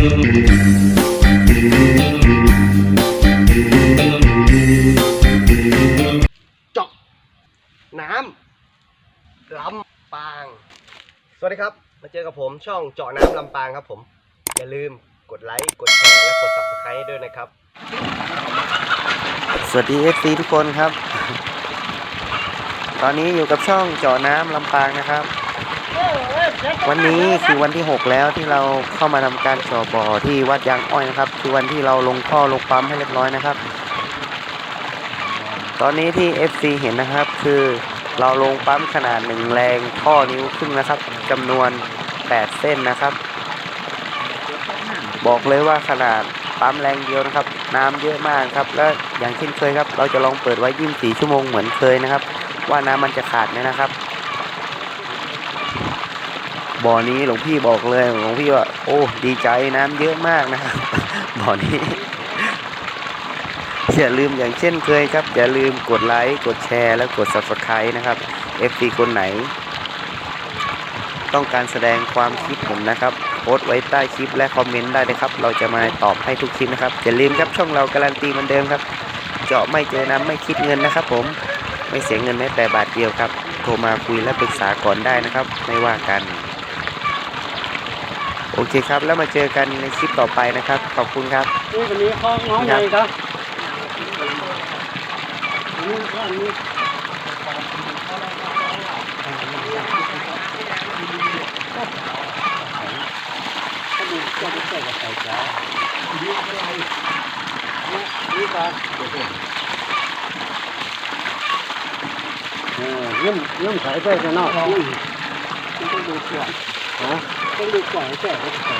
เจาะน้ำลำปาง สวัสดีครับ มาเจอกับผมช่องเจาะน้ำลำปางครับผม อย่าลืมกดไลค์ กดแชร์ และกด subscribe ด้วยนะครับ สวัสดี FC ทุกคนครับ ตอนนี้อยู่กับช่องเจาะน้ำลำปางนะครับ วันนี้คือวันที่ 6 แล้วที่เราเข้ามาทำการเจาะบ่อที่วัดยางอ้อยนะครับ คือวันที่เราลงท่อลงปั๊มให้เรียบร้อยนะครับ ตอนนี้ที่ FC เห็นนะครับ คือเราลงปั๊มขนาดหนึ่งแรงท่อนิ้วครึ่งนะครับจำนวน 8 เส้นนะครับ บอกเลยว่าขนาดปั๊มแรงเดียวนะครับ น้ำเยอะมากครับ และอย่างเช่นเคยครับ เราจะลองเปิดไว้ 24 ชั่วโมงเหมือนเคยนะครับ ว่าน้ำมันจะขาดไหมนะครับ บ่อนี้หลวงพี่บอกเลยหลวงพี่ว่า โอ้ ดีใจน้ำเยอะมากนะครับบ่อนี้อย่าลืมอย่างเช่นเคยครับ อย่าลืมกดไลค์กดแชร์และกด subscribe นะครับ FC คนไหน ต้องการแสดงความคิดผมนะครับโพสต์ไว้ใต้คลิปและคอมเมนต์ได้เลยครับ เราจะมาตอบให้ทุกคลิปนะครับ อย่าลืมครับช่องเราการันตีเหมือนเดิมครับ เจาะไม่เจอน้ำไม่คิดเงินนะครับ ผมไม่เสียเงินแม้แต่บาทเดียวครับ โทรมาคุยและปรึกษาก่อนได้นะครับ ไม่ว่ากัน โอเคครับ แล้วมาเจอกันในคลิปต่อไปนะครับ ขอบคุณครับนี่วันนี้ข้องน้องใหญ่ครับนี่ข้อนี้ก็ดูก็ดูใส่กับใส่จ้านี่อะไรนี่ปลาเออเริ่มเริ่มใส่ไปจะนอกต้องดูก่อน ฮะต้องดูก่อนใส่ก็ใส่